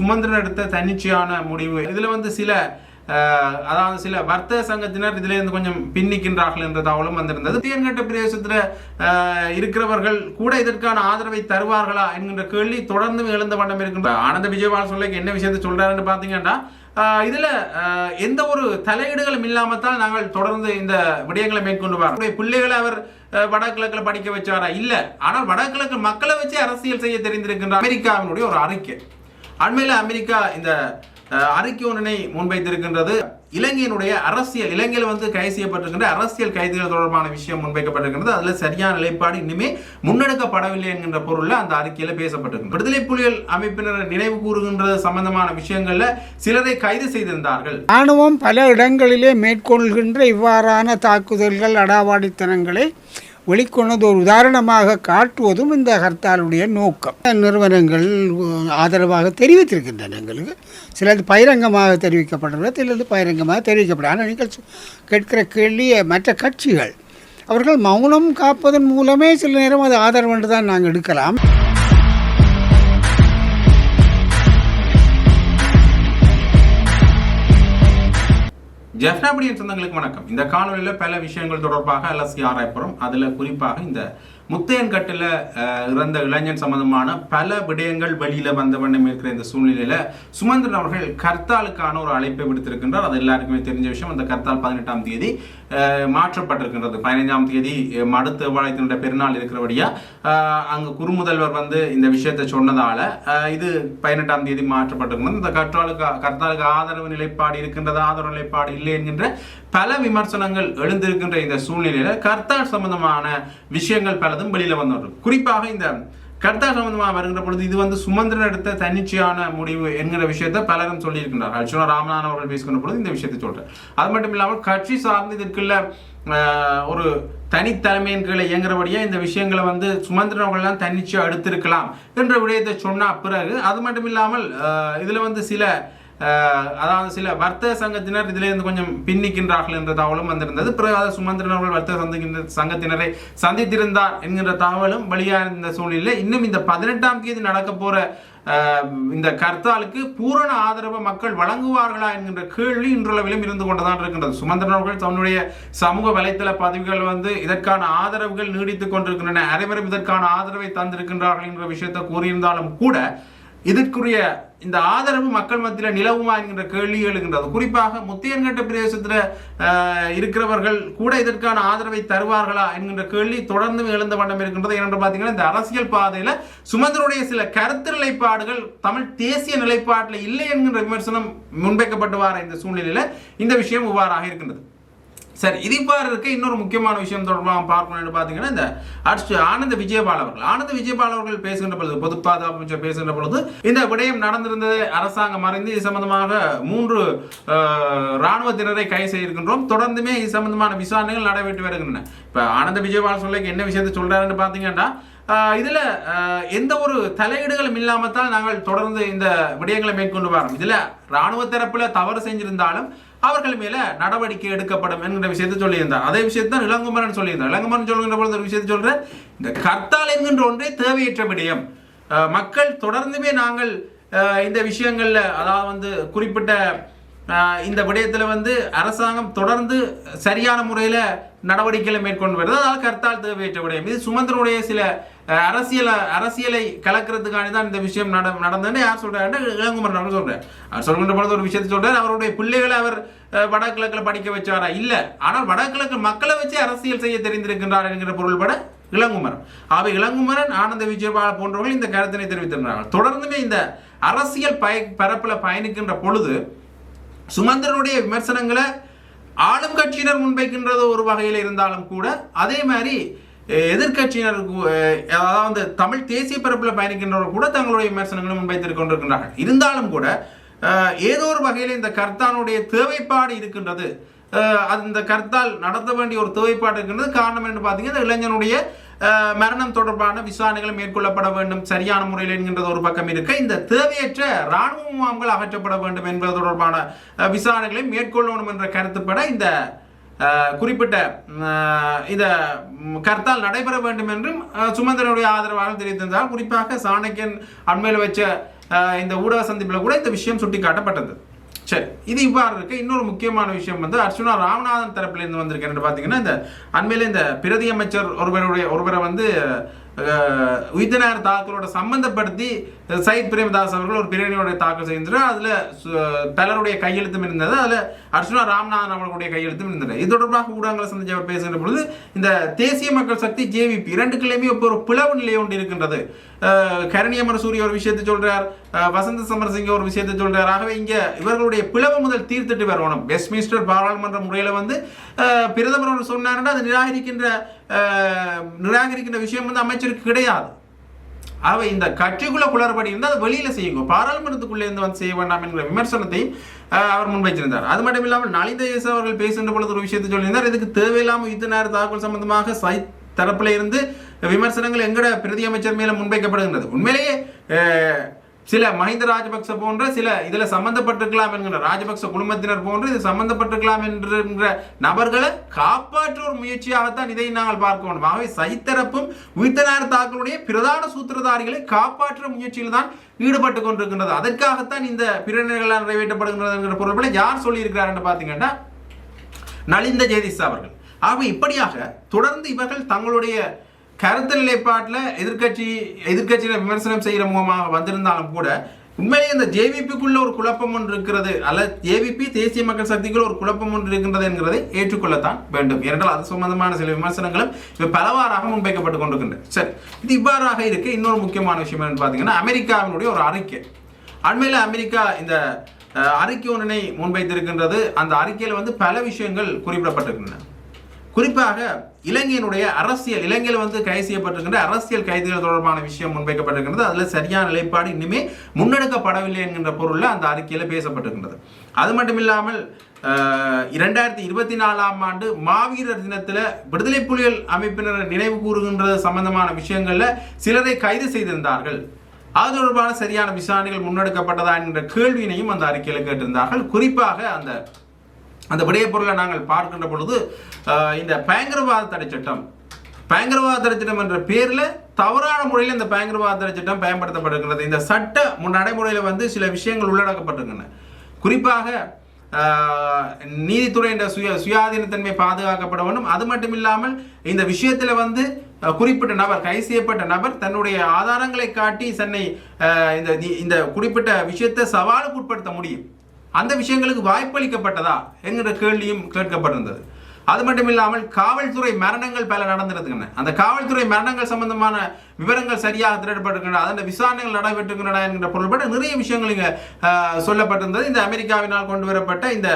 சுமந்திரன் எடுத்த தன்னிச்சையான முடிவு. இதுல வந்து சில அதாவது சில வர்த்தக சங்கத்தினர் இதுல இருந்து கொஞ்சம் பின்னிக்கின்றார்கள் என்ற தகவலும் வந்திருந்தது. தேன்கட்ட பிரதேசத்துல இருக்கிறவர்கள் கூட இதற்கான ஆதரவை தருவார்களா என்கின்ற கேள்வி தொடர்ந்து எழுந்த வண்ணம் இருக்கின்ற ஆனந்த விஜயபால் சொல்ல என்ன விஷயத்தை சொல்றாருன்னு பாத்தீங்கன்னா இதில் இதுல எந்த ஒரு தலையீடுகளும் இல்லாமத்தான் நாங்கள் தொடர்ந்து இந்த விடயங்களை மேற்கொண்டு வரோம். பிள்ளைகளை அவர் வடகிழக்கில் வடகிழக்குல படிக்க வச்சாரா? இல்ல. ஆனால் வடகிழக்கு மக்களை வச்சு அரசியல் செய்ய தெரிந்திருக்கின்ற அமெரிக்காவினுடைய ஒரு அறிக்கை. அண்மையில் அமெரிக்கா இந்த அறிக்கை ஒன்றினை முன்வைத்திருக்கின்றது. இலங்கையினுடைய அரசியல் இலங்கையில் வந்து கைது செய்யப்பட்டிருக்கின்ற அரசியல் கைதிகள் தொடர்பான விஷயம் முன்வைக்கப்பட்டிருக்கின்றது. அதில் சரியான நிலைப்பாடு இன்னுமே முன்னெடுக்கப்படவில்லை என்கின்ற பொருளில் அந்த அறிக்கையில் பேசப்பட்டிருக்கு விடுதலை புலிகள் அமைப்பினர் நினைவு கூறுகின்றது சம்பந்தமான விஷயங்களில் சிலரை கைது செய்திருந்தார்கள். இராணுவம் பல இடங்களிலே மேற்கொள்கின்ற இவ்வாறான தாக்குதல்கள் அடாவாடித்தனங்களை வெளிக்கொண்டது ஒரு உதாரணமாக காட்டுவதும் இந்த ஹர்த்தாலுடைய நோக்கம். நிறுவனங்கள் ஆதரவாக தெரிவித்திருக்கின்றன எங்களுக்கு. சிலது பகிரங்கமாக தெரிவிக்கப்படுறது சிலது பகிரங்கமாக தெரிவிக்கப்படும். ஆனால் நீங்கள் கேட்கிற கேள்வி மற்ற கட்சிகள் அவர்கள் மௌனம் காப்பதன் மூலமே சில நேரம் அது ஆதரவு என்று தான் நாங்கள் எடுக்கலாம். ஜெஃப்னாபடியின் சொந்தங்களுக்கு வணக்கம். இந்த காணொலியில் பல விஷயங்கள் தொடர்பாக அலசி ஆராய்ப்புறோம் அதில் குறிப்பாக இந்த முத்தையன்கட்டில் இறந்த இளைஞன் சம்பந்தமான பல விடயங்கள் வெளியில் வந்த வண்ணம் இருக்கிற இந்த சூழ்நிலையில் சுமந்திரன் அவர்கள் கர்த்தாலுக்கான ஒரு அழைப்பை விடுத்திருக்கின்றார். அது எல்லாருக்குமே தெரிஞ்ச விஷயம். அந்த கர்த்தால் பதினெட்டாம் தேதி மாற்றப்பட்டிருக்கின்றது. பதினைஞ்சாம் தேதி அஹ், மடுத்து வாழைத்தினுடைய பெருநாள் இருக்கிறபடியா அஹ், அங்கு குறுமுதல்வர் வந்து இந்த விஷயத்தை சொன்னதால இது பதினெட்டாம் தேதி மாற்றப்பட்டிருக்கின்றது. இந்த கற்றாலுக்கு கர்த்தாலுக்கு ஆதரவு நிலைப்பாடு இருக்கின்றது ஆதரவு நிலைப்பாடு இல்லை என்கின்ற பல விமர்சனங்கள் எழுந்திருக்கின்ற இந்த சூழ்நிலையில கர்த்தால் சம்பந்தமான விஷயங்கள் பலதும் வெளியில வந்துடும் குறிப்பாக இந்த கர்த்தா சம்பந்தமாக வருகின்ற பொழுது இது வந்து சுமந்திரன் எடுத்த தன்னிச்சையான முடிவு என்கிற விஷயத்தை பலரும் சொல்லியிருக்கின்றார் அர்ஜுனா ராமநாதன் அவர்கள் பேசுகின்ற பொழுது இந்த விஷயத்தை சொல்றார். அது மட்டும் இல்லாமல் கட்சி சார்ந்து இதற்குள்ள ஒரு தனித்தலைமையின் கீழே இயங்குறபடியே இந்த விஷயங்களை வந்து சுமந்திரன் அவர்கள் தன்னிச்சையாக எடுத்திருக்கலாம் என்ற விடயத்தை சொன்ன பிறகு அது மட்டும் இல்லாமல் இதில் வந்து சில அதாவது சில வர்த்தக சங்கத்தினர் இதிலிருந்து கொஞ்சம் பின்னிக்கின்றார்கள் என்ற தகவலும் வந்திருந்தது. பிறகு அதை சுமந்திரன் அவர்கள் வர்த்தக சந்திக்கின்ற சங்கத்தினரை சந்தித்திருந்தார் என்கின்ற தகவலும் வெளியாக இருந்த சூழ்நிலையில் இன்னும் இந்த பதினெட்டாம் தேதி நடக்க போற இந்த கர்த்தாலுக்கு பூரண ஆதரவை மக்கள் வழங்குவார்களா என்கின்ற கேள்வி இன்றளவிலும் இருந்து கொண்டுதான் இருக்கின்றது. சுமந்திரன் அவர்கள் தன்னுடைய சமூக வலைத்தள பதிவுகள் வந்து இதற்கான ஆதரவுகள் நீடித்துக் கொண்டிருக்கின்றன. அனைவரும் இதற்கான ஆதரவை தந்திருக்கின்றார்கள் என்ற விஷயத்தை கூறியிருந்தாலும் கூட இதற்குரிய இந்த ஆதரவு மக்கள் மத்தியில் நிலவுமா என்கின்ற கேள்விகள் இருக்கின்றது குறிப்பாக முத்தியன்கட்ட பிரதேசத்தில் இருக்கிறவர்கள் கூட இதற்கான ஆதரவை தருவார்களா என்கின்ற கேள்வி தொடர்ந்து எழுந்த வண்ணம் இருக்கின்றது. ஏனென்று பார்த்தீங்கன்னா இந்த அரசியல் பாதையில் சுமந்தருடைய சில கருத்து நிலைப்பாடுகள் தமிழ் தேசிய நிலைப்பாட்டில் இல்லை என்கின்ற விமர்சனம் முன்வைக்கப்பட்டு வார இந்த சூழ்நிலையில் இந்த விஷயம் இவ்வாறாக இருக்கின்றது. சரி இது இவ்வாறு இருக்க இன்னொரு முக்கியமான விஷயம் தொடர்பாக பார்க்கணும்னு பார்த்தீங்கன்னா இந்த அடுத்து ஆனந்த விஜயபால் அவர்கள். ஆனந்த விஜயபால் அவர்கள் பேசுகின்ற பொழுது பொது பாதுகாப்பு அமைச்சர் பேசுகின்ற பொழுது இந்த விடயம் நடந்திருந்தது அரசாங்கம் அறிந்து இது சம்பந்தமாக மூன்று இராணுவத்தினரை ராணுவத்தினரை கைது செய்திருக்கின்றோம். தொடர்ந்துமே இது சம்பந்தமான விசாரணைகள் நடைபெற்று வருகின்றன. இப்போ ஆனந்த விஜயபால் சொல்ல என்ன விஷயத்தை சொல்கிறாருன்னு பார்த்தீங்கன்னா இதில் எந்த ஒரு தலையீடுகளும் இல்லாமல் தான் நாங்கள் தொடர்ந்து இந்த விடயங்களை மேற்கொண்டு வரோம். இதில் ராணுவ தரப்பில் தவறு செஞ்சிருந்தாலும் அவர்கள் மேல நடவடிக்கை எடுக்கப்படும் என்கிற விஷயத்தை சொல்லியிருந்தார். அதே விஷயத்தான் இளங்குமரன் சொல்லியிருந்தார். இளங்குமரன் சொல்கின்ற பொழுது ஒரு விஷயத்தை சொல்ற இந்த கர்த்தால் என்கின்ற ஒன்றே தேவையற்ற விடயம். மக்கள் தொடர்ந்துமே நாங்கள் இந்த விஷயங்கள்ல அதாவது வந்து குறிப்பிட்ட இந்த விடயத்தில் வந்து அரசாங்கம் தொடர்ந்து சரியான முறையில் நடவடிக்கைகளை மேற்கொண்டு வருது. அதனால் கர்த்தால் தேவையற்ற விடயம். இது சுமந்திரனுடைய சில அரசியல அரசியலை கலக்கிறதுக்காண்டி தான் இந்த விஷயம் நட நடந்ததுன்னு யார் சொல்கிறாரு இளங்குமரன் நான் சொல்றார். அவர் சொல்கின்ற பொழுது ஒரு விஷயத்தை சொல்றார் அவருடைய பிள்ளைகளை அவர் வடகிழக்கில் படிக்க வச்சாரா? இல்ல. ஆனால் வடகிழக்கு மக்களை வச்சு அரசியல் செய்ய தெரிந்திருக்கின்றார் என்கிற பொருள்பட இளங்குமரன் ஆகவே இளங்குமரன் ஆனந்த விஜயபால போன்றவர்கள் இந்த கருத்தினை தெரிவித்திருக்கிறார்கள். தொடர்ந்துமே இந்த அரசியல் பய பரப்பில் பயணிக்கின்ற பொழுது சுமந்திரனுடைய விமர்சனங்களை ஆளும் கட்சியினர் முன்வைக்கின்றது ஒரு வகையில் இருந்தாலும் கூட அதே மாதிரி அஹ், அதாவது அஹ், அதாவது தமிழ் தேசிய பரப்பில் பயணிக்கின்றவர்கள் கூட தங்களுடைய விமர்சனங்களை முன்வைத்துக் கொண்டிருக்கின்றார்கள். இருந்தாலும் கூட ஏதோ ஒரு வகையில் இந்த கர்த்தானுடைய தேவைப்பாடு இருக்கின்றது. அது இந்த கர்த்தால் நடத்த வேண்டிய ஒரு தேவைப்பாடு இருக்கின்றது. காரணம் என்று பார்த்தீங்கன்னா இளைஞனுடைய மரணம் தொடர்பான விசாரணைகள் மேற்கொள்ளப்பட வேண்டும். சரியான முறையில் என்கின்றது ஒரு பக்கம் இருக்க இந்த தேவையற்ற இராணுவ முகாம்கள் அகற்றப்பட வேண்டும் என்பது தொடர்பான விசாரணைகளை மேற்கொள்ளணும் என்ற கருத்துப்பட இந்த குறிப்பிட்ட இத இந்த கர்த்தால் நடைபெற வேண்டும் என்றும் சுமந்திரனுடைய ஆதரவாளர் தெரிவித்திருந்தார். குறிப்பாக சாணக்கியன் அண்மையில் வச்ச இந்த ஊடக சந்திப்பில் கூட இந்த விஷயம் சுட்டிக்காட்டப்பட்டது. சரி இது இவ்வாறு இருக்கு. இன்னொரு முக்கியமான விஷயம் வந்து அர்ச்சுனா ராமநாதன் தரப்பிலிருந்து வந்திருக்கேன் பார்த்தீங்கன்னா இந்த அண்மையில இந்த பிரதி அமைச்சர் ஒருவருடைய ஒருவரை வந்து உயிர்த்தனார் தாக்கலோட சம்பந்தப்படுத்தி சயித் பிரேமதாஸ் அவர்கள் ஒரு பிரிவினையோட தாக்கல் செய்திருந்தார். அதில் சு- பலருடைய கையெழுத்தும் இருந்தது. அதில் அர்ச்சுனா ராம்நாதன் அவர்களுடைய கையெழுத்தும் இருந்தது. இது தொடர்பாக ஊடகங்களை சந்திச்சு அவர் பேசுகிற பொழுது இந்த தேசிய மக்கள் சக்தி ஜேவிபி இரண்டுக்குள்ளேயுமே இப்போ ஒரு பிளவு நிலை ஒன்று இருக்கின்றது. அஹ், கரணியமர சூரிய ஒரு விஷயத்தை சொல்றார். வசந்த சமரசிங்க ஒரு விஷயத்தை சொல்றார். ஆகவே இங்க இவர்களுடைய பிளவு முதல் தீர்த்துட்டு வரணும். வெஸ்ட்மின்ஸ்டர் பாராளுமன்ற முறையில் வந்து பிரதமர் சொன்னார்னா சொன்னாருன்னா அதை நிராகரிக்கின்ற நிராகரிக்கின்ற விஷயம் வந்து அமைச்சருக்கு கிடையாது. அவை இந்த கட்சிக்குள்ள குளறுபடி இருந்தால் அதை வெளியில செய்யுங்க. பாராளுமன்றத்துக்குள்ளே இருந்து வந்து செய்ய வேண்டாம் என்கிற விமர்சனத்தை அவர் முன்வைச்சிருந்தார். அது மட்டும் இல்லாமல் நலிந்த இயேசு அவர்கள் பேசுகின்ற பொழுது ஒரு விஷயத்தை சொல்லியிருந்தார். இதுக்கு தேவையில்லாமல் யுத்த நேர தாக்குதல் சம்பந்தமாக சை தரப்பில் இருந்து விமர்சனங்கள் எங்கட பிரதி அமைச்சர் மேலே முன்வைக்கப்படுகின்றது. உண்மையிலேயே சில மஹிந்த ராஜபக்ச போன்ற சில இதில் சம்பந்தப்பட்டிருக்கலாம் என்கிற ராஜபக்ச குடும்பத்தினர் போன்று இது சம்பந்தப்பட்டிருக்கலாம் என்கிற நபர்களை காப்பாற்ற ஒரு முயற்சியாகத்தான் இதை நாங்கள் பார்க்க வேண்டும். ஆகவே சைத்தரப்பும் உயிர்த்தனார் தாக்களுடைய பிரதான சூத்திரதாரிகளை காப்பாற்ற முயற்சியில் தான் ஈடுபட்டு கொண்டிருக்கின்றது. அதற்காகத்தான் இந்த பிரிவினைகளால் நிறைவேற்றப்படுகின்றது என்கிற பொருட்களை யார் சொல்லியிருக்கிறார் என்று பார்த்தீங்கன்னா நலிந்த ஜெயதிஸ் அவர்கள். ஆகவே இப்படியாக தொடர்ந்து இவர்கள் தங்களுடைய கருத்து நிலைப்பாட்டில் எதிர்க்கட்சி எதிர்க்கட்சியில விமர்சனம் செய்கிற முகமாக வந்திருந்தாலும் கூட உண்மையிலே இந்த ஜேவிபிக்குள்ள ஒரு குழப்பம் ஒன்று இருக்கிறது அல்ல ஜேவிபி தேசிய மக்கள் சக்திக்குள்ள ஒரு குழப்பம் ஒன்று இருக்கின்றது என்கிறதை ஏற்றுக்கொள்ளத்தான் வேண்டும். ஏனென்றால் அது சம்பந்தமான சில விமர்சனங்களும் இப்போ பலவாறாக முன்வைக்கப்பட்டு கொண்டிருக்கின்றன. சரி இது இவ்வாறாக இருக்கு இன்னொரு முக்கியமான விஷயம் என்னன்னு பார்த்தீங்கன்னா அமெரிக்காவினுடைய ஒரு அறிக்கை. அண்மையில் அமெரிக்கா இந்த அறிக்கை ஒன்றினை முன்வைத்திருக்கின்றது. அந்த அறிக்கையில் வந்து பல விஷயங்கள் குறிப்பிடப்பட்டிருக்கின்றன. குறிப்பாக இலங்கையினுடைய அரசியல் இலங்கையில் வந்து கைது செய்யப்பட்டிருக்கின்ற அரசியல் கைதிகள் தொடர்பான விஷயம் முன்வைக்கப்பட்டிருக்கிறது அதில் சரியான நிலைப்பாடு இன்னுமே முன்னெடுக்கப்படவில்லை என்கின்ற பொருளில் அந்த அறிக்கையில் பேசப்பட்டிருக்கின்றது. அது மட்டும் இல்லாமல் இரண்டாயிரத்தி இருபத்தி நாலாம் ஆண்டு மாவீரர் தினத்தில் விடுதலை புலிகள் அமைப்பினர் நினைவு கூறுகின்றது சம்பந்தமான விஷயங்களில் சிலரை கைது செய்திருந்தார்கள். அது தொடர்பான சரியான விசாரணைகள் முன்னெடுக்கப்பட்டதா என்கிற கேள்வியினையும் அந்த அறிக்கையில் கேட்டிருந்தார்கள். குறிப்பாக அந்த அந்த விடயப்பொருளை நாங்கள் பார்க்கின்ற பொழுது இந்த பயங்கரவாத தடை சட்டம் பயங்கரவாத தடை சட்டம் என்ற பேரில் தவறான முறையில் இந்த பயங்கரவாத தடை சட்டம் பயன்படுத்தப்பட்டிருக்கிறது இந்த சட்ட முன் நடைமுறையில் வந்து சில விஷயங்கள் உள்ளடக்கப்பட்டிருக்கின்றன. குறிப்பாக ஆஹ், நீதித்துறையின் சுய சுயாதீனத்தன்மை பாதுகாக்கப்பட வேண்டும். அது மட்டும் இல்லாமல் இந்த விஷயத்தில் வந்து குறிப்பிட்ட நபர் கை செய்யப்பட்ட நபர் தன்னுடைய ஆதாரங்களை காட்டி சென்னை இந்த இந்த குறிப்பிட்ட விஷயத்தை சவாலுக்கு உட்படுத்த முடியும். அந்த விஷயங்களுக்கு வாய்ப்பளிக்கப்பட்டதா என்கிற கேள்வியும் கேட்கப்பட்டிருந்தது. அது மட்டும் இல்லாமல் காவல்துறை மரணங்கள் பல நடந்திருக்கின்றன. அந்த காவல்துறை மரணங்கள் சம்பந்தமான விவரங்கள் சரியாக திரட்டப்பட்டிருக்கின்றன. அதன் விசாரணைகள் நடைபெற்றுகின்றன என்கிற பொருள்பட நிறைய விஷயங்கள் இங்கே சொல்லப்பட்டிருந்தது. இந்த அமெரிக்காவினால் கொண்டு வரப்பட்ட இந்த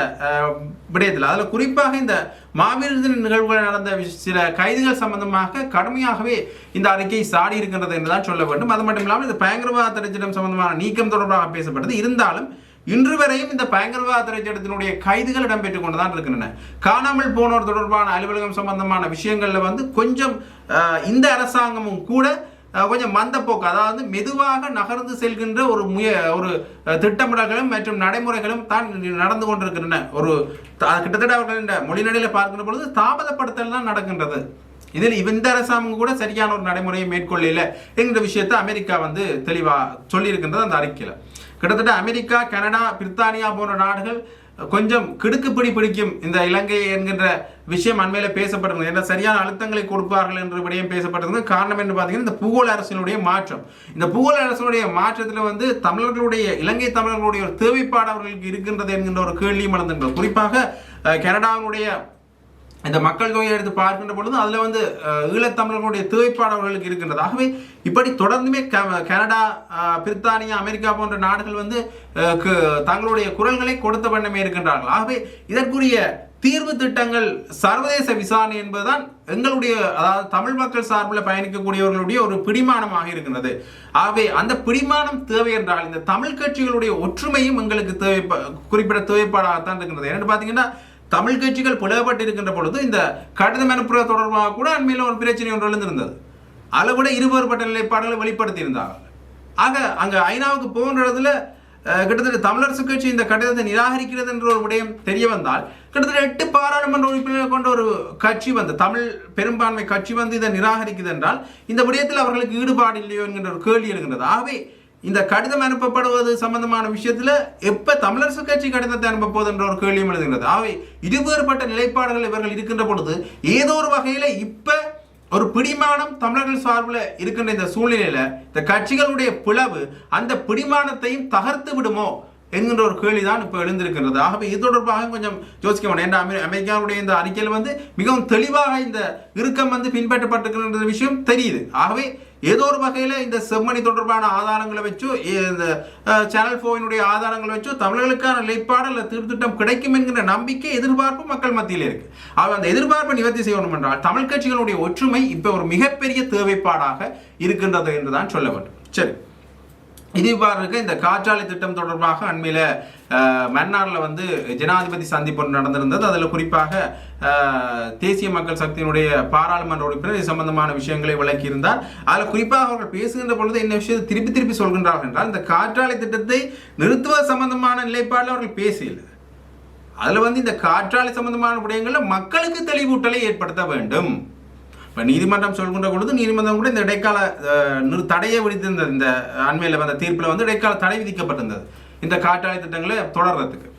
விடயத்தில். அதில் குறிப்பாக இந்த மாவீரர் நிகழ்வுகள் நடந்த சில கைதுகள் சம்பந்தமாக கடுமையாகவே இந்த அறிக்கை சாடி இருக்கின்றது என்றுதான் சொல்ல வேண்டும். அது மட்டும் இல்லாமல் இந்த பயங்கரவாத தடைச்சட்டம் சம்பந்தமான நீக்கம் தொடர்பாக பேசப்பட்டது. இருந்தாலும் இன்று வரையும் இந்த பயங்கரவாத திரைச்சட்டத்தினுடைய கைதுகள் இடம்பெற்றுக் கொண்டுதான் இருக்கின்றன. காணாமல் போனோர் தொடர்பான அலுவலகம் சம்பந்தமான விஷயங்கள்ல வந்து கொஞ்சம் இந்த அரசாங்கமும் கூட கொஞ்சம் மந்தப்போக்கு அதாவது மெதுவாக நகர்ந்து செல்கின்ற ஒரு முய ஒரு திட்டமிடல்களும் மற்றும் நடைமுறைகளும் தான் நடந்து கொண்டிருக்கின்றன. ஒரு கிட்டத்தட்ட அவர்களின் இந்த மொழிநடையில பார்க்கின்ற பொழுது தாமதப்படுத்தல் தான் நடக்கின்றது. இதில் இந்த அரசாங்கம் கூட சரியான ஒரு நடைமுறையை மேற்கொள்ளல என்கிற விஷயத்தை அமெரிக்கா வந்து தெளிவா சொல்லியிருக்கின்றது அந்த அறிக்கையில. கிட்டத்தட்ட அமெரிக்கா கனடா பிரித்தானியா போன்ற நாடுகள் கொஞ்சம் கிடுக்குப்பிடி பிடிக்கும் இந்த இலங்கை என்கின்ற விஷயம் அண்மையில் பேசப்பட்டிருந்தது. என்ற சரியான அழுத்தங்களை கொடுப்பார்கள் என்று விடயம் பேசப்பட்டிருந்தது. காரணம் என்று பார்த்தீங்கன்னா இந்த பூகோள அரசினுடைய மாற்றம். இந்த பூகோள அரசினுடைய மாற்றத்தில் வந்து தமிழர்களுடைய இலங்கை தமிழர்களுடைய ஒரு தேவைப்பாடு அவர்களுக்கு இருக்கின்றது என்கின்ற ஒரு கேள்வியும் வளர்ந்திருக்கிறது குறிப்பாக கனடாவினுடைய இந்த மக்கள் தொகையை எடுத்து பார்க்கின்ற பொழுது அதில் வந்து ஈழத்தமிழர்களுடைய தேவைப்பாடவர்களுக்கு இருக்கின்றது. ஆகவே இப்படி தொடர்ந்துமே க- கனடா பிரித்தானியா அமெரிக்கா போன்ற நாடுகள் வந்து தங்களுடைய குரல்களை கொடுத்த வண்ணமே இருக்கின்றார்கள். ஆகவே இதற்குரிய தீர்வு திட்டங்கள் சர்வதேச விசாரணை என்பதுதான் எங்களுடைய அதாவது தமிழ் மக்கள் சார்பில் பயணிக்கக்கூடியவர்களுடைய ஒரு பிடிமானமாக இருக்கின்றது. ஆகவே அந்த பிடிமானம் தேவை என்றால் இந்த தமிழ் கட்சிகளுடைய ஒற்றுமையும் எங்களுக்கு தேவை குறிப்பிட்ட தேவைப்பாடாகத்தான் இருக்கின்றது. என்னென்னு பார்த்தீங்கன்னா தமிழ் கட்சிகள் புலப்பட்டு இருக்கின்ற பொழுது இந்த கடிதம் அனுப்புற தொடர்பாக கூட அண்மையில் ஒரு பிரச்சனை ஒன்று எழுந்திருந்தது. அதில் கூட இருவேறுபட்ட நிலைப்பாடுகளை வெளிப்படுத்தி இருந்தாங்க ஆக அங்கே ஐநாவுக்கு போகின்ற கிட்டத்தட்ட தமிழரசு கட்சி இந்த கடிதத்தை நிராகரிக்கிறது என்ற ஒரு விடயம் தெரிய வந்தால் கிட்டத்தட்ட எட்டு பாராளுமன்ற உறுப்பினர்களை கொண்ட ஒரு கட்சி வந்து தமிழ் பெரும்பான்மை கட்சி வந்து இதை நிராகரிக்குது என்றால் இந்த விடயத்தில் அவர்களுக்கு ஈடுபாடு இல்லையோ என்கின்ற ஒரு கேள்வி எழுகின்றது. ஆகவே இந்த கடிதம் அனுப்பப்படுவது சம்பந்தமான விஷயத்துல எப்ப தமிழரசு கட்சி கடிதத்தை அனுப்ப போது என்ற ஒரு கேள்வியும் எழுதுகிறது. ஆகவே இருவேறுபட்ட நிலைப்பாடுகள் இவர்கள் இருக்கின்ற பொழுது ஏதோ ஒரு வகையில இப்ப ஒரு பிடிமானம் தமிழர்கள் சார்பில் இருக்கின்ற இந்த சூழ்நிலையில இந்த கட்சிகளுடைய பிளவு அந்த பிடிமானத்தையும் தகர்த்து விடுமோ என்கின்ற ஒரு கேள்விதான் இப்போ எழுந்திருக்கின்றது ஆகவே இது தொடர்பாக கொஞ்சம் யோசிக்க வேண்டும். என்ற அமெரி அமெரிக்காவுடைய இந்த அறிக்கையில் வந்து மிகவும் தெளிவாக இந்த இறுக்கம் வந்து பின்பற்றப்பட்டிருக்கின்ற விஷயம் தெரியுது. ஆகவே ஏதோ ஒரு வகையில் இந்த செம்மணி தொடர்பான ஆதாரங்களை வச்சோ ஏ- இந்த சேனல் ஃபோவினுடைய ஆதாரங்களை வச்சோ தமிழர்களுக்கான நிலைப்பாடு அல்ல திருத்திட்டம் கிடைக்கும் என்கிற நம்பிக்கை எதிர்பார்ப்பு மக்கள் மத்தியில் இருக்கு. அவர் அந்த எதிர்பார்ப்பை நிவர்த்தி செய்யணும் என்றால் தமிழ் கட்சிகளுடைய ஒற்றுமை இப்போ ஒரு மிகப்பெரிய தேவைப்பாடாக இருக்கின்றது என்றுதான் சொல்ல வேண்டும். சரி. இது இந்த காற்றாலை திட்டம் தொடர்பாக அண்மையில் மன்னாரில் வந்து ஜனாதிபதி சந்திப்பு நடந்திருந்தது. அதில் குறிப்பாக தேசிய மக்கள் சக்தியினுடைய பாராளுமன்ற உறுப்பினர் இது சம்பந்தமான விஷயங்களை விளக்கியிருந்தார். அதில் குறிப்பாக அவர்கள் பேசுகின்ற பொழுது என்ன விஷயத்தை திருப்பி திருப்பி சொல்கின்றார்கள் என்றால் இந்த காற்றாலை திட்டத்தை நிறுத்துவது சம்பந்தமான நிலைப்பாடில் அவர்கள் பேசியது அதில் வந்து இந்த காற்றாலை சம்பந்தமான விடயங்களில் மக்களுக்கு தெளிவூட்டலை ஏற்படுத்த வேண்டும். இப்போ நீதிமன்றம் சொல்கின்ற பொழுது நீதிமன்றம் கூட இந்த இடைக்கால தடையை விதித்திருந்தது. இந்த அண்மையில் வந்த தீர்ப்பில் வந்து இடைக்கால தடை விதிக்கப்பட்டிருந்தது. இந்த காற்றாலை திட்டங்களை தொடர்றதுக்கு.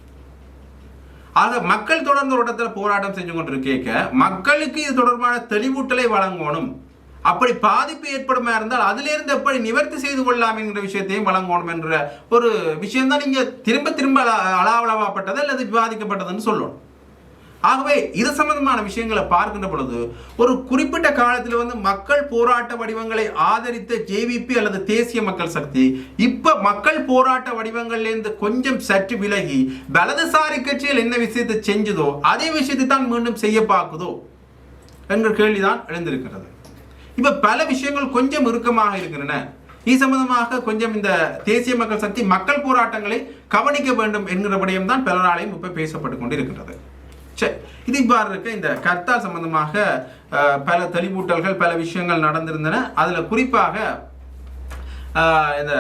ஆக மக்கள் தொடர்ந்து ஒரு இடத்துல போராட்டம் செஞ்சு கொண்டு கேட்க மக்களுக்கு இது தொடர்பான தெளிவூட்டலை வழங்கணும். அப்படி பாதிப்பு ஏற்படுமா இருந்தால் அதிலிருந்து எப்படி நிவர்த்தி செய்து கொள்ளலாம் என்கிற விஷயத்தையும் வழங்கணும் என்ற ஒரு விஷயம் தான் திரும்ப திரும்ப அல- அளவளவாப்பட்டது அல்லது விவாதிக்கப்பட்டதுன்னு சொல்லணும். ஆகவே இது சம்பந்தமான விஷயங்களை பார்க்கின்ற பொழுது ஒரு குறிப்பிட்ட காலத்தில் வந்து மக்கள் போராட்ட வடிவங்களை ஆதரித்த ஜேவிபி அல்லது தேசிய மக்கள் சக்தி இப்ப மக்கள் போராட்ட வடிவங்கள்லேருந்து கொஞ்சம் சற்று விலகி வலதுசாரி கட்சிகள் என்ன விஷயத்தை செஞ்சதோ அதே விஷயத்தை தான் மீண்டும் செய்ய பார்க்குதோ என்ற கேள்விதான் எழுந்திருக்கிறது. இப்ப பல விஷயங்கள் கொஞ்சம் இறுக்கமாக இருக்கின்றன. இது சம்பந்தமாக கொஞ்சம் இந்த தேசிய மக்கள் சக்தி மக்கள் போராட்டங்களை கவனிக்க வேண்டும் என்கிற விடயம் தான் பலராலையும் இப்ப பேசப்பட்டு கொண்டிருக்கின்றது. சரி இது இவ்வாறு இருக்க இந்த கர்த்தா சம்பந்தமாக பல தெளிவூட்டல்கள் பல விஷயங்கள் நடந்திருந்தன. அதில் குறிப்பாக இந்த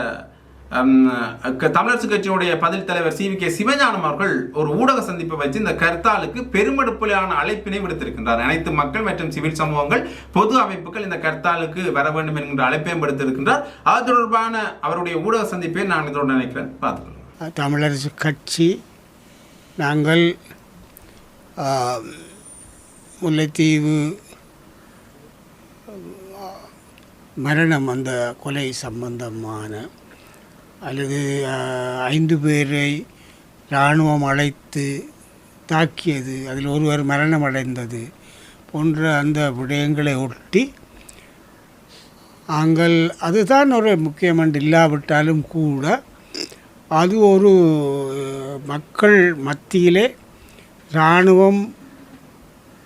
க- தமிழரசு கட்சியுடைய பதில் தலைவர் சி வி கே சிவஞானம் அவர்கள் ஒரு ஊடக சந்திப்பை வச்சு இந்த கர்த்தாலுக்கு பெருமெடுப்பிலான அழைப்பினை விடுத்திருக்கின்றார். அனைத்து மக்கள் மற்றும் சிவில் சமூகங்கள் பொது அமைப்புகள் இந்த கர்த்தாலுக்கு வர வேண்டும் என்கின்ற அழைப்பையும் விடுத்திருக்கின்றார். அது தொடர்பான அவருடைய ஊடக சந்திப்பை நான் இதோடு நினைக்கிறேன். பார்த்துக்கலாம் தமிழரசு கட்சி நாங்கள் முல்லைத்தீவு மரணம் அந்த கொலை சம்பந்தமான அல்லது ஐந்து பேரை இராணுவம் அழைத்து தாக்கியது அதில் ஒருவர் மரணம் அடைந்தது போன்ற அந்த விடயங்களை ஒட்டி நாங்கள் அதுதான் ஒரு முக்கியமன்று இல்லாவிட்டாலும் கூட அது ஒரு மக்கள் மத்தியிலே இராணுவம்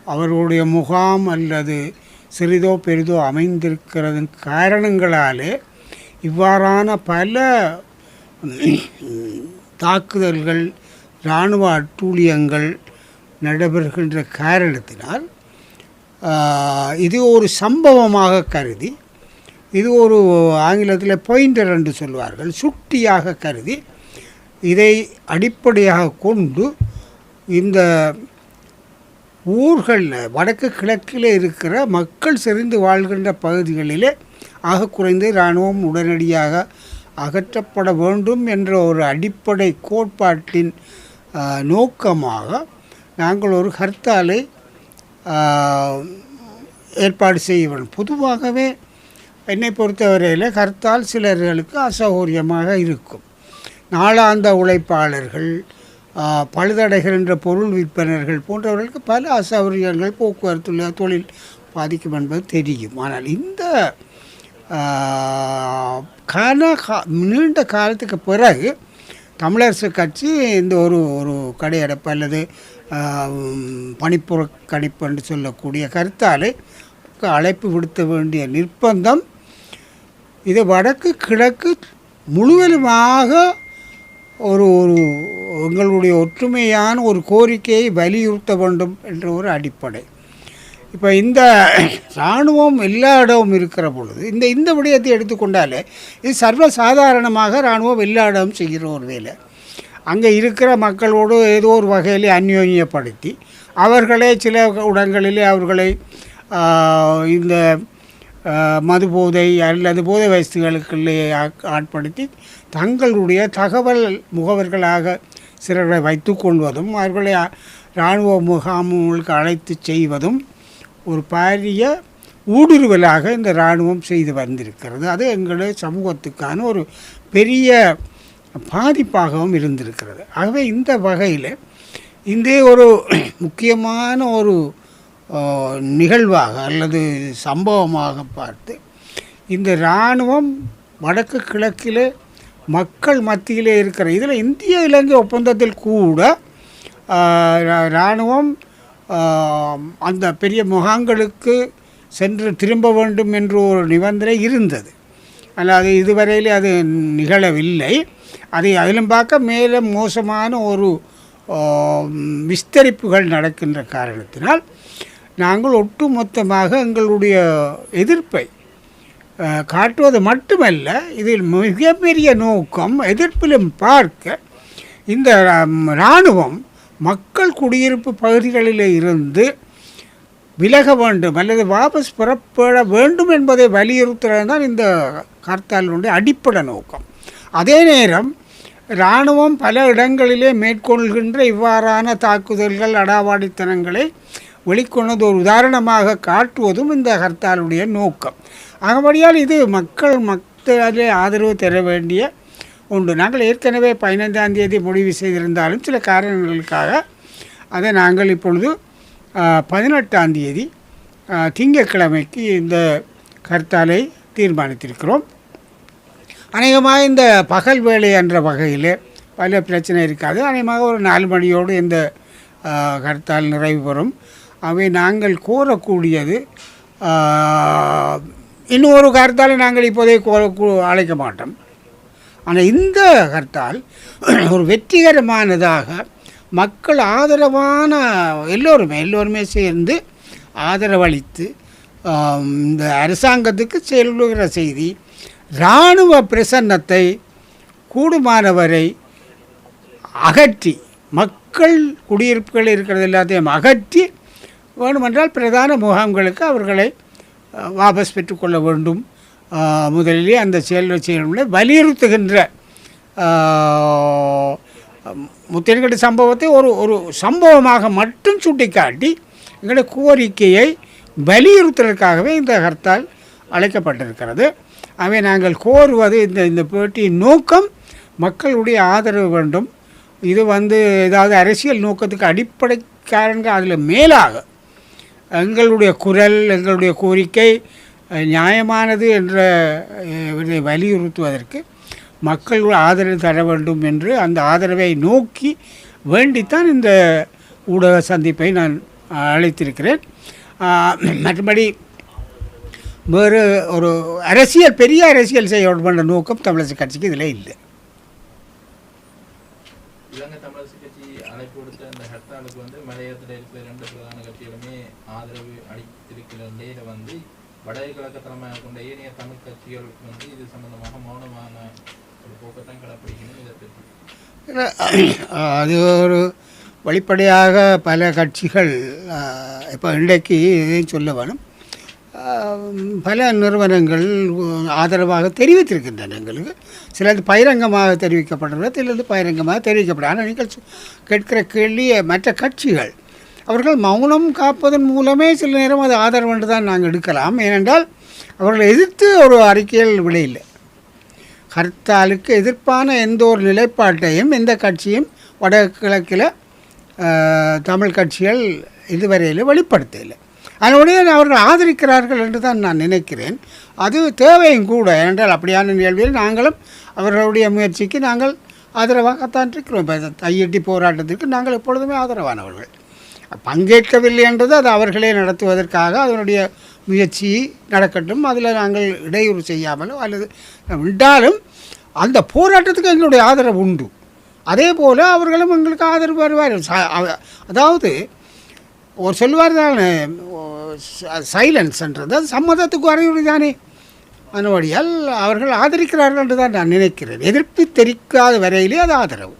அவர்களுடைய முகாம் அல்லது சிறிதோ பெரிதோ அமைந்திருக்கிறது காரணங்களாலே இவ்வாறான பல தாக்குதல்கள் இராணுவ அட்டூழியங்கள் நடைபெறுகின்ற காரணத்தினால் இது ஒரு சம்பவமாக கருதி இது ஒரு ஆங்கிலத்தில் பாயிண்டர் என்று சொல்வார்கள் சுட்டியாக கருதி இதை அடிப்படையாக கொண்டு இந்த ஊர்களில் வடக்கு கிழக்கில் இருக்கிற மக்கள் செறிந்து வாழ்கின்ற பகுதிகளிலே ஆக குறைந்து இராணுவம் உடனடியாக அகற்றப்பட வேண்டும் என்ற ஒரு அடிப்படை கோட்பாட்டின் நோக்கமாக நாங்கள் ஒரு ஹர்த்தாலை ஏற்பாடு செய்ய வேண்டும். பொதுவாகவே என்னை பொறுத்தவரையில் ஹர்த்தால் சிலர்களுக்கு அசௌகரியமாக இருக்கும். நாளாந்த உழைப்பாளர்கள் பழுதடைகின்ற பொருள் விற்பனர்கள் போன்றவர்களுக்கு பல அசௌகரியங்கள் போக்குவரத்து தொழில் பாதிக்கும் என்பது தெரியும். ஆனால் இந்த ஆ, கால கா நீண்ட காலத்துக்கு பிறகு தமிழரசு கட்சி இந்த ஒரு ஒரு கடையடைப்பு அல்லது பணிப்புற கணிப்பு பணிப்புறக்கணிப்பு என்று சொல்லக்கூடிய கருத்தாலே அழைப்பு விடுத்த வேண்டிய நிர்பந்தம். இது வடக்கு கிழக்கு முழுவதுமாக ஒரு ஒரு எங்களுடைய ஒற்றுமையான ஒரு கோரிக்கையை வலியுறுத்த வேண்டும் என்ற ஒரு அடிப்படை. இப்போ இந்த இராணுவம் எல்லா இடமும் இருக்கிற பொழுது இந்த இந்த விடயத்தை எடுத்துக்கொண்டாலே இது சர்வசாதாரணமாக இராணுவம் எல்லா இடமும் செய்கிற ஒரு வேலை. அங்கே இருக்கிற மக்களோடு ஏதோ ஒரு வகையில் அந்யோன்யப்படுத்தி அவர்களே சில இடங்களிலே அவர்களை இந்த மது போதை அல்லது போதை வயசுகளுக்குள்ளே ஆட்- ஆட்படுத்தி தங்களுடைய தகவல் முகவர்களாக சிலரை வைத்துக்கொள்வதும் அவர்களை இராணுவ முகாம்களுக்கு அழைத்து செய்வதும் ஒரு பாரிய ஊடுருவலாக இந்த இராணுவம் செய்து வந்திருக்கிறது. அது எங்களுடைய சமூகத்துக்கான ஒரு பெரிய பாதிப்பாகவும் இருந்திருக்கிறது. ஆகவே இந்த வகையில் இந்த ஒரு முக்கியமான ஒரு நிகழ்வாக அல்லது சம்பவமாக பார்த்து இந்த இராணுவம் வடக்கு கிழக்கிலே மக்கள் மத்தியிலே இருக்கிற இதில் இந்திய இலங்கை ஒப்பந்தத்தில் கூட இராணுவம் அந்த பெரிய முகாம்களுக்கு சென்று திரும்ப வேண்டும் என்று ஒரு நிபந்தனை இருந்தது. அல்லாது இதுவரையிலே அது நிகழவில்லை. அதை அதிலும் பார்க்க மேலே மோசமான ஒரு விஸ்தரிப்புகள் நடக்கின்ற காரணத்தினால் நாங்கள் ஒட்டுமொத்தமாக எங்களுடைய எதிர்ப்பை காட்டுவது மட்டுமல்ல இதில் மிகப்பெரிய நோக்கம் எதிர்ப்பிலும் பார்க்க இந்த இராணுவம் மக்கள் குடியிருப்பு பகுதிகளில் இருந்து விலக வேண்டும் அல்லது வாபஸ் புறப்பட வேண்டும் என்பதை வலியுறுத்துறது தான் இந்த ஹர்த்தாலினுடைய அடிப்படை நோக்கம். அதே நேரம் இராணுவம் பல இடங்களிலே மேற்கொள்கின்ற இவ்வாறான தாக்குதல்கள் அடாவாடித்தனங்களை வெளிக்கொண்டது ஒரு உதாரணமாக காட்டுவதும் இந்த ஹர்த்தாலுடைய நோக்கம். ஆகபடியால் இது மக்கள் மக்களே ஆதரவு தர வேண்டிய உண்டு நாங்கள் ஏற்கனவே பதினைந்தாம் தேதி முடிவு செய்திருந்தாலும் சில காரணங்களுக்காக அதை நாங்கள் இப்பொழுது பதினெட்டாம் தேதி திங்கட்கிழமைக்கு இந்த கர்த்தாலை தீர்மானித்திருக்கிறோம். அநேகமாக இந்த பகல் வேலை என்ற வகையில் பல பிரச்சனை இருக்காது. அநேகமாக ஒரு நாலு மணியோடு இந்த கர்த்தால் நிறைவு பெறும். அவை நாங்கள் கோரக்கூடியது இன்னொரு கருத்தால் நாங்கள் இப்போதே அழைக்க மாட்டோம். ஆனால் இந்த கருத்தால் ஒரு வெற்றிகரமானதாக மக்கள் ஆதரவான எல்லோருமே எல்லோருமே சேர்ந்து ஆதரவளித்து இந்த அரசாங்கத்துக்கு செல்லுகிற செய்தி இராணுவ பிரசன்னத்தை கூடுமானவரை அகற்றி மக்கள் குடியிருப்புகள் இருக்கிறது எல்லாத்தையும் அகற்றி வேண்டுமென்றால் பிரதான முகாம்களுக்கு அவர்களை வாபஸ் பெற்றுக்கொள்ள வேண்டும். முதலிலே அந்த செயல் செயல்களை வலியுறுத்துகின்ற அஹ், சம்பவத்தை ஒரு ஒரு சம்பவமாக மட்டும் சுட்டிக்காட்டி எங்களுடைய கோரிக்கையை வலியுறுத்துவதற்காகவே இந்த ஹர்த்தால் அழைக்கப்பட்டிருக்கிறது. ஆகவே நாங்கள் கோருவது இந்த இந்த பேட்டியின் நோக்கம் மக்களுடைய ஆதரவு வேண்டும். இது வந்து ஏதாவது அரசியல் நோக்கத்துக்கு அடிப்படை காரணங்கள் அதில் மேலாக எங்களுடைய குரல் எங்களுடைய கோரிக்கை நியாயமானது என்ற இதை வலியுறுத்துவதற்கு மக்கள் ஆதரவு தர வேண்டும் என்று அந்த ஆதரவை நோக்கி வேண்டித்தான் இந்த ஊடக சந்திப்பை நான் அழைத்திருக்கிறேன். மற்றபடி வேறு ஒரு அரசியல் பெரிய அரசியல் செய்ய வேண்டும் என்ற நோக்கம் தமிழரசு கட்சிக்கு இதில் இல்லை இலங்கை தமிழரசு கட்சி அழைப்பு விடுத்த அந்த ஹர்த்தாலுக்கு வந்து மலையத்தில் இருக்கிற ரெண்டு பிரதான கட்சிகளுமே ஆதரவு அளித்திருக்கிற நிலையில வந்து வடகிழக்கு தலைமையாக கொண்ட ஏனைய தமிழ் கட்சிகளுக்கு வந்து இது சம்பந்தமாக மௌனமான ஒரு போக்கத்தான் கடைப்பிடிக்கணும் இதை பற்றி. அது ஒரு வெளிப்படையாக பல கட்சிகள் இப்போ இன்றைக்கு இதையும் சொல்ல வேணும். பல நிறுவனங்கள் ஆதரவாக தெரிவித்திருக்கின்றன எங்களுக்கு. சிலது பகிரங்கமாக தெரிவிக்கப்படுறது சிலது பகிரங்கமாக தெரிவிக்கப்படும். ஆனால் நீங்கள் கேட்கிற கேள்வி மற்ற கட்சிகள் அவர்கள் மௌனம் காப்பதன் மூலமே சில நேரம் அது ஆதரவு என்று தான் நாங்கள் எடுக்கலாம். ஏனென்றால் அவர்களை எதிர்த்து ஒரு அறிக்கையில் விடையில்லை ஹர்த்தாலுக்கு எதிர்ப்பான எந்த ஒரு நிலைப்பாட்டையும் எந்த கட்சியும் வடகிழக்கில் தமிழ் கட்சிகள் இதுவரையில் வெளிப்படுத்தவில்லை. அதனுடைய அவர்கள் ஆதரிக்கிறார்கள் என்று தான் நான் நினைக்கிறேன். அது தேவையும் கூட என்றால் அப்படியான நிகழ்வில் நாங்களும் அவர்களுடைய முயற்சிக்கு நாங்கள் ஆதரவாகத்தான் இருக்கிறோம். இப்போ போராட்டத்திற்கு நாங்கள் எப்பொழுதுமே ஆதரவானவர்கள். பங்கேற்கவில்லை என்றது அது அவர்களே நடத்துவதற்காக அதனுடைய முயற்சி நடக்கட்டும். அதில் நாங்கள் இடையூறு செய்யாமலோ அல்லது விட்டாலும் அந்த போராட்டத்துக்கு எங்களுடைய ஆதரவு உண்டு. அதே போல் அவர்களும் எங்களுக்கு ஆதரவு வருவார் அதாவது ஒரு சொல்லுவார் தானே சைலன்ஸ்ன்றது அது சம்மதத்துக்கு அறிவுரை தானே. அதனுடையால் அவர்கள் ஆதரிக்கிறார்கள் என்று தான் நான் நினைக்கிறேன். எதிர்ப்பு தெரிவிக்காத வரையிலே அது ஆதரவு.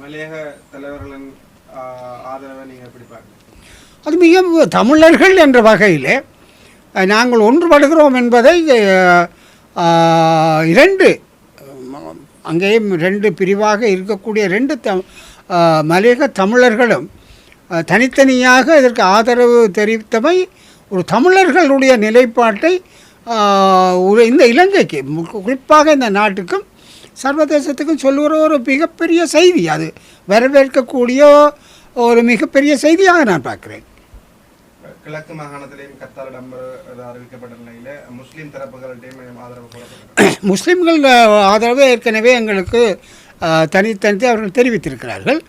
மலையக தலைவர்களின் ஆதரவை நீங்கள் எப்படி பார்க்குறீங்க? அது மிக தமிழர்கள் என்ற வகையில் நாங்கள் ஒன்றுபடுகிறோம் என்பதை இரண்டு அங்கேயும் ரெண்டு பிரிவாக இருக்கக்கூடிய ரெண்டு த மலையக தமிழர்களும் தனித்தனியாக இதற்கு ஆதரவு தெரிவித்தமை ஒரு தமிழர்களுடைய நிலைப்பாட்டை ஒரு இந்த இலங்கைக்கு மு- குறிப்பாக இந்த நாட்டுக்கும் சர்வதேசத்துக்கும் சொல்லுகிற ஒரு மிகப்பெரிய செய்தி. அது வரவேற்கக்கூடிய ஒரு மிகப்பெரிய செய்தியாக நான் பார்க்குறேன். கிழக்கு மாகாணத்திலேயும் கத்தால் இடம்பெற அறிவிக்கப்பட்ட நிலையில முஸ்லீம் தரப்புகள்கிட்டையும் ஆதரவு கோரப்பட்டது முஸ்லிம்கள் ஆதரவு ஏற்கனவே எங்களுக்கு தனித்தனித்து அவர்கள் தெரிவித்திருக்கிறார்கள்.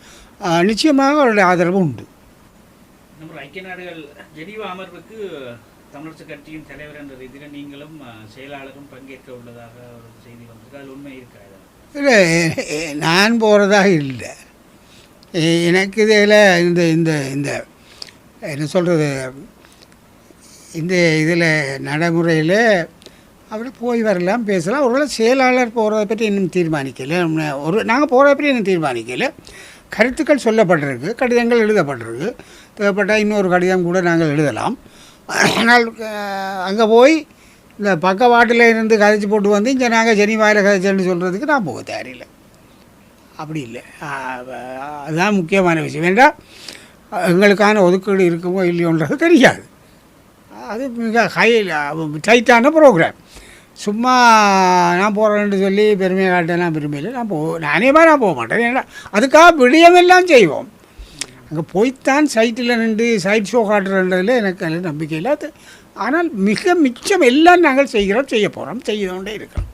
நிச்சயமாக அவருடைய ஆதரவு உண்டு. நம்ம ஐக்கிய நாடுகள் ஜெனீவா அமர்வுக்கு தமிழரசு கட்சியின் தலைவர் என்ற ரீதியில் நீங்களும் செயலாளரும் பங்கேற்க உள்ளதாக ஒரு செய்தி வந்திருக்கு. அதில் உண்மை இருக்கா இதில்? இல்லை நான் போகிறதாக இல்லை. எனக்கு இதில் இந்த இந்த இந்த என்ன சொல்கிறது இந்த இதில் நடைமுறையில் அப்படி போய் வரலாம் பேசலாம். ஒருவேளை செயலாளர் போகிறத பற்றி இன்னும் தீர்மானிக்கலை. ஒரு நாங்கள் போகிறத பற்றி இன்னும் தீர்மானிக்கலை. கருத்துக்கள் சொல்லப்பட்டிருக்கு கடிதங்கள் எழுதப்பட்டிருக்கு. தேவைப்பட்டால் இன்னொரு கடிதம் கூட நாங்கள் எழுதலாம். ஆனால் அங்கே போய் இந்த பக்கவாட்டில் இருந்து கதைச்சி போட்டு வந்து இங்கே நாங்கள் ஜெனிவாயில் கதைச்சேன்னு சொல்கிறதுக்கு நான் போக தயாரில்லை. அப்படி இல்லை. அதுதான் முக்கியமான விஷயம். ஏன்டா எங்களுக்கான ஒதுக்கீடு இருக்குமோ இல்லையோன்றது தெரியாது. அது மிக ஹை டைட்டான ப்ரோக்ராம் சும்மா நான் போகிறேன்னு சொல்லி பெருமையை காட்டலாம் விரும்பல நான் போ நானே மாதிரி நான் போக மாட்டேன். ஏன்னா அதுக்காக விடியமெல்லாம் செய்வோம். அங்கே போய்த்தான் சைட்டில் நின்று சைட் ஷோ காட்டுறதுல எனக்கு அதில் நம்பிக்கை இல்லை. அது ஆனால் மிக மிச்சம் எல்லாம் நாங்கள் செய்கிறோம் செய்ய போகிறோம் செய்து கொண்டே இருக்கிறோம்.